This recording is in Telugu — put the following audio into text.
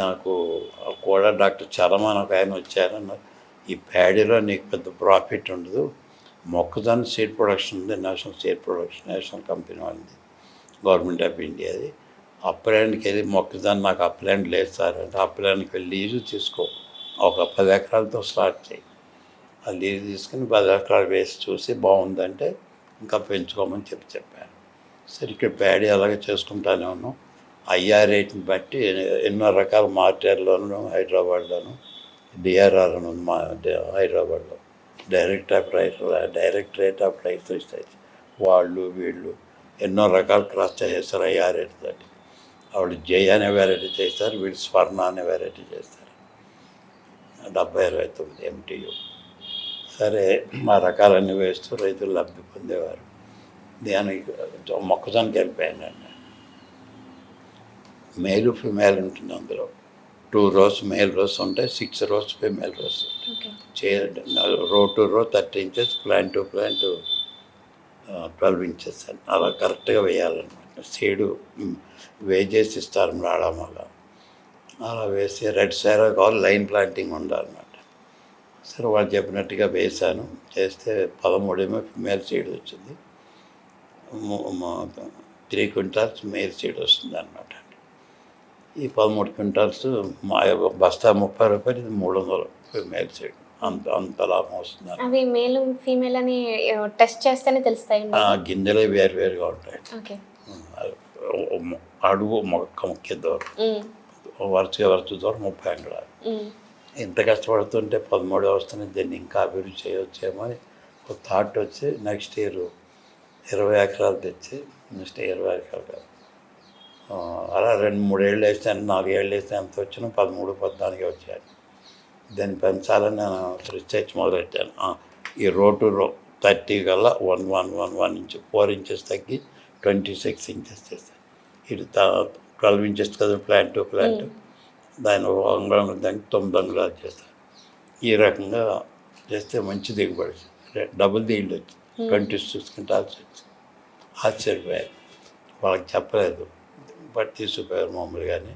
నాకు కూడా డాక్టర్ చరమాన్ ఒక ఆయన వచ్చారు అన్నారు ఈ ప్యాడీలో నీకు పెద్ద ప్రాఫిట్ ఉండదు. మొక్కజొన్న సీడ్ ప్రొడక్షన్ ఉంది national seed production national company వాళ్ళది గవర్నమెంట్ ఆఫ్ ఇండియాది. అప్లాండ్కి వెళ్ళి మొక్కజొన్న నాకు అప్లాండ్ లేదు సార్ అంటే అప్లాండ్కి వెళ్ళి లీజు తీసుకో ఒక పది ఎకరాలతో స్టార్ట్ చేయి. ఆ లీజు తీసుకుని పది ఎకరాలు వేసి చూసి బాగుందంటే ఇంకా పెంచుకోమని చెప్పి చెప్పాను. సరే ఇక్కడ ప్యాడీ అలాగే చేసుకుంటానే ఉన్నాం. ఐఆర్ రేట్ని బట్టి ఎన్నో రకాల మార్టర్లోను హైదరాబాద్లోను డిఆర్ఆర్ అని ఉంది మా హైదరాబాద్లో. డైరెక్ట్ ఆఫ్ రైతులు డైరెక్ట్ రేట్ ఆఫ్ రైస్ ఇస్తాయి వాళ్ళు వీళ్ళు ఎన్నో రకాలు క్రాస్ చేస్తారు ఐఆర్ రేట్ తోటి. వాళ్ళు జై అనే వెరైటీ చేస్తారు వీళ్ళు స్వర్ణ అనే వెరైటీ చేస్తారు. డెబ్బై ఇరవై తొమ్మిది ఎంటీయు సరే మా రకాలన్నీ వేస్తూ రైతులు లబ్ధి పొందేవారు. దానికి మొక్కజొన్నకి వెళ్ళిపోయానండి. మేలు ఫిమేల్ ఉంటుంది అందులో. టూ రోస్ మేల్ రోస్ ఉంటాయి six rows female rows. Row to row thirty inches plant to plant twelve inches అని. అలా కరెక్ట్గా వేయాలన్నమాట. సీడు వేజేసి ఇస్తారు రావడం వల్ల అలా వేసి రెడ్ సారా కావాలి లైన్ ప్లాంటింగ్ ఉండాలన్నమాట. సరే వాళ్ళు చెప్పినట్టుగా వేశాను. చేస్తే పదమూడేమో ఫిమేల్ సీడ్ వచ్చింది. త్రీ క్వింటాల్స్ మేల్ సీడ్ వస్తుంది అనమాట ఈ పదమూడు క్వింటాల్స్ మా బస్తా ముప్పై రూపాయలు ఇది మూడు వందలు ఫిమేల్ సీడ్ అంత అంత లాభం వస్తుంది అవి మేల్ ఫీమేల్ అని టెస్ట్ చేస్తేనే తెలుస్తాయి గింజలే వేరు వేరుగా ఉంటాయి. అడుగు మొక్క ముఖ్య దూరం. వరుసగా వరుస దూరం ముప్పై అంగుళాలు. ఇంత కష్టపడుతుంటే పదమూడు వస్తుంది దీన్ని ఇంకా అభివృద్ధి చేయవచ్చేమో అని ఒక థాట్ వచ్చి నెక్స్ట్ ఇయర్ ఇరవై ఎకరాలు తెచ్చి నెక్స్ట్ ఇరవై ఎకరాలు కాదు. అలా రెండు మూడేళ్ళు వేస్తాను నాలుగేళ్ళు వేస్తే ఎంత వచ్చినా పదమూడు పద్నాలుగు వచ్చాను దాన్ని పెంచాలని నేను రీసెర్చ్ మొదలెట్టాను. ఈ రో టు రో థర్టీ కల్లా one one one one inch four inches తగ్గి ట్వంటీ సిక్స్ ఇంచెస్ చేస్తాను ఇది ట్వెల్వ్ ఇంచెస్ కదా ప్లాంట్ టు ప్లాంట్ దాని అంగుళం దానికి తొమ్మిది అంగుళాలు చేస్తాను ఈ రకంగా చేస్తే మంచి దిగుబడి డబుల్ దీళ్ళు వచ్చి ట్వంటీ వచ్చి ఆశ్చర్యపోయారు వాళ్ళకి చెప్పలేదు. బట్ తీసుకుపోయారు మామూలుగానే.